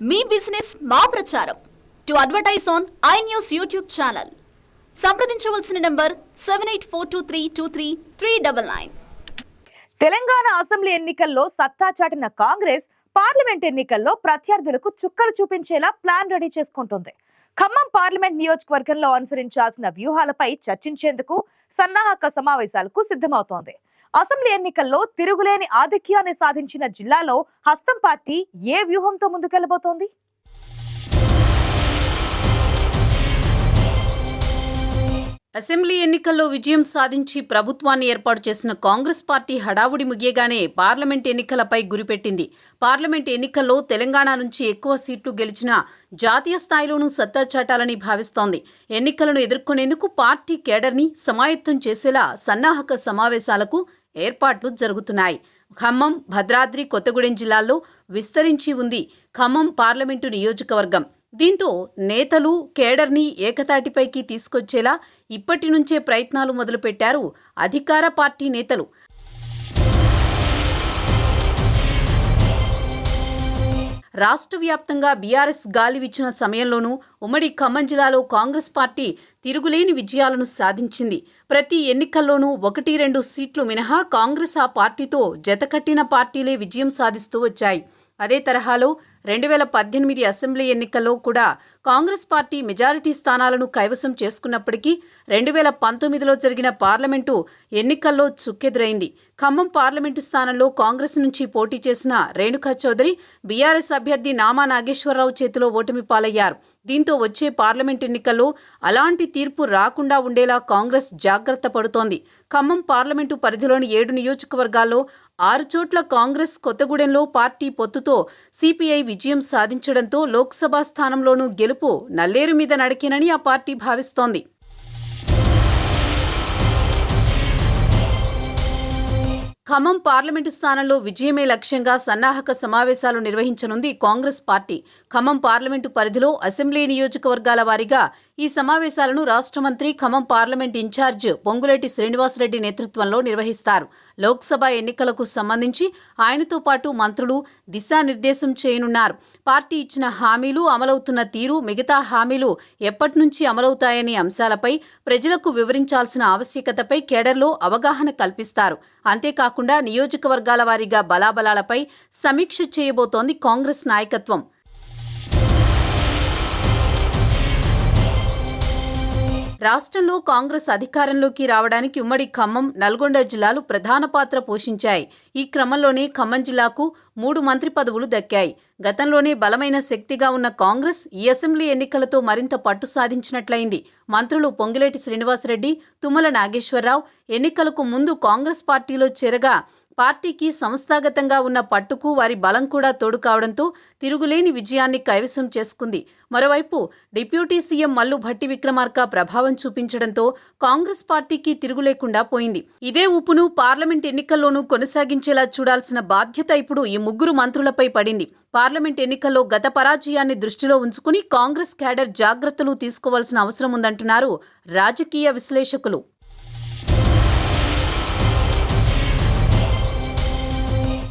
మీ business మా ప్రచారం. To advertise on I News YouTube channel. సంప్రదించవలసిన number seven eight four two three two three three double nine. Telangana assembly ఎన్నికల్లో సత్తా చాటిన Congress parliament ఎన్నికల్లో ప్రత్యర్థులకు చుక్కలు చూపించేలా ప్లాన్ రెడీ చేసుకుంటుంది. ఖమ్మం పార్లమెంట్ నియోజకవర్గంలో అనుసరించాల్సిన వ్యూహాలపై చర్చించేందుకు సన్నాహక సమావేశాలకు సిద్ధమవుతోంది. అసెంబ్లీ ఎన్నికల్లో తిరుగులేని ఆధిక్యాన్ని సాధించిన జిల్లాలో హస్తం పార్టీ ఏ వ్యూహంతో ముందుకెళ్ళబోతోంది అసెంబ్లీ ఎన్నికల్లో విజయం సాధించి ప్రభుత్వాన్ని ఏర్పాటు చేసిన కాంగ్రెస్ పార్టీ హడావుడి ముగియగానే పార్లమెంట్ ఎన్నికలపై గురిపెట్టింది. పార్లమెంట్ ఎన్నికల్లో తెలంగాణ నుంచి ఎక్కువ సీట్లు గెలిచిన జాతీయ స్థాయిలోనూ సత్తా చాటాలని భావిస్తోంది. ఎన్నికలను ఎదుర్కొనేందుకు పార్టీ కేడర్ని సమాయత్తం చేసేలా సన్నాహక సమావేశాలకు ఏర్పాట్లు జరుగుతున్నాయి. ఖమ్మం భద్రాద్రి కొత్తగూడెం జిల్లాల్లో విస్తరించి ఉంది. ఖమ్మం పార్లమెంటు నియోజకవర్గం. దీంతో నేతలు కేడర్ని ఏకతాటిపైకి తీసుకొచ్చేలా ఇప్పటి నుంచే ప్రయత్నాలు మొదలుపెట్టారు అధికార పార్టీ నేతలు. రాష్ట్ర వ్యాప్తంగా బీఆర్ఎస్ గాలివిచ్చిన సమయంలోనూ ఉమ్మడి ఖమ్మం జిల్లాలో కాంగ్రెస్ పార్టీ తిరుగులేని విజయాలను సాధించింది. ప్రతి ఎన్నికల్లోనూ ఒకటి రెండు సీట్లు మినహా కాంగ్రెస్ ఆ పార్టీతో జతకట్టిన పార్టీలే విజయం సాధిస్తూ వచ్చాయి. అదే తరహాలో రెండు వేల పద్దెనిమిది అసెంబ్లీ ఎన్నికల్లో కూడా కాంగ్రెస్ పార్టీ మెజారిటీ స్థానాలను కైవసం చేసుకున్నప్పటికీ రెండు వేల పంతొమ్మిదిలో జరిగిన పార్లమెంటు ఎన్నికల్లో చుక్కెదురైంది. ఖమ్మం పార్లమెంటు స్థానంలో కాంగ్రెస్ నుంచి పోటీ చేసిన రేణుకా చౌదరి బీఆర్ఎస్ అభ్యర్థి నామా నాగేశ్వరరావు చేతిలో ఓటమి పాలయ్యారు. దీంతో వచ్చే పార్లమెంట్ ఎన్నికల్లో అలాంటి తీర్పు రాకుండా ఉండేలా కాంగ్రెస్ జాగ్రత్త పడుతోంది. ఖమ్మం పార్లమెంటు పరిధిలోని ఏడు నియోజకవర్గాల్లో ఆరు చోట్ల కాంగ్రెస్ కొత్తగూడెంలో పార్టీ పొత్తుతో సిపిఐ విజయం సాధించడంతో లోక్సభ స్థానంలోనూ గెలుపు నల్లేరు మీద నడికేనని ఆ పార్టీ భావిస్తోంది. ఖమ్మం పార్లమెంటు స్థానంలో విజయమే లక్ష్యంగా సన్నాహక సమావేశాలు నిర్వహించనుంది కాంగ్రెస్ పార్టీ. ఖమ్మం పార్లమెంటు పరిధిలో అసెంబ్లీ నియోజకవర్గాల వారీగా ఈ సమావేశాలను రాష్ట్ర మంత్రి ఖమ్మం పార్లమెంట్ ఇన్ఛార్జ్ పొంగులేటి శ్రీనివాసరెడ్డి నేతృత్వంలో నిర్వహిస్తారు. లోక్సభ ఎన్నికలకు సంబంధించి ఆయనతో పాటు మంత్రులు దిశానిర్దేశం చేయనున్నారు. పార్టీ ఇచ్చిన హామీలు అమలవుతున్న తీరు మిగతా హామీలు ఎప్పటి నుంచి అమలవుతాయనే అంశాలపై ప్రజలకు వివరించాల్సిన ఆవశ్యకతపై కేడర్లో అవగాహన కల్పిస్తారు. అంతేకాకుండా నియోజకవర్గాల వారీగా బలాబలాలపై సమీక్ష చేయబోతోంది కాంగ్రెస్ నాయకత్వం. రాష్ట్రంలో కాంగ్రెస్ అధికారంలోకి రావడానికి ఉమ్మడి ఖమ్మం నల్గొండ జిల్లాలు ప్రధాన పాత్ర పోషించాయి. ఈ క్రమంలోనే ఖమ్మం జిల్లాకు మూడు మంత్రి పదవులు దక్కాయి. గతంలోనే బలమైన శక్తిగా ఉన్న కాంగ్రెస్ ఈ అసెంబ్లీ ఎన్నికలతో మరింత పట్టు సాధించినట్లయింది. మంత్రులు పొంగిలేటి శ్రీనివాసరెడ్డి తుమ్మల నాగేశ్వరరావు ఎన్నికలకు ముందు కాంగ్రెస్ పార్టీలో చేరగా పార్టీకి సంస్థాగతంగా ఉన్న పట్టుకు వారి బలం కూడా తోడు కావడంతో తిరుగులేని విజయాన్ని కైవసం చేసుకుంది. మరోవైపు డిప్యూటీ సీఎం మల్లు భట్టి విక్రమార్క ప్రభావం చూపించడంతో కాంగ్రెస్ పార్టీకి తిరుగులేకుండా పోయింది. ఇదే ఊపును పార్లమెంట్ ఎన్నికల్లోనూ కొనసాగించేలా చూడాల్సిన బాధ్యత ఇప్పుడు ఈ ముగ్గురు మంత్రులపై పడింది. పార్లమెంట్ ఎన్నికల్లో గత పరాజయాన్ని దృష్టిలో ఉంచుకుని కాంగ్రెస్ క్యాడర్ జాగ్రత్తలు తీసుకోవాల్సిన అవసరం ఉందంటున్నారు రాజకీయ విశ్లేషకులు.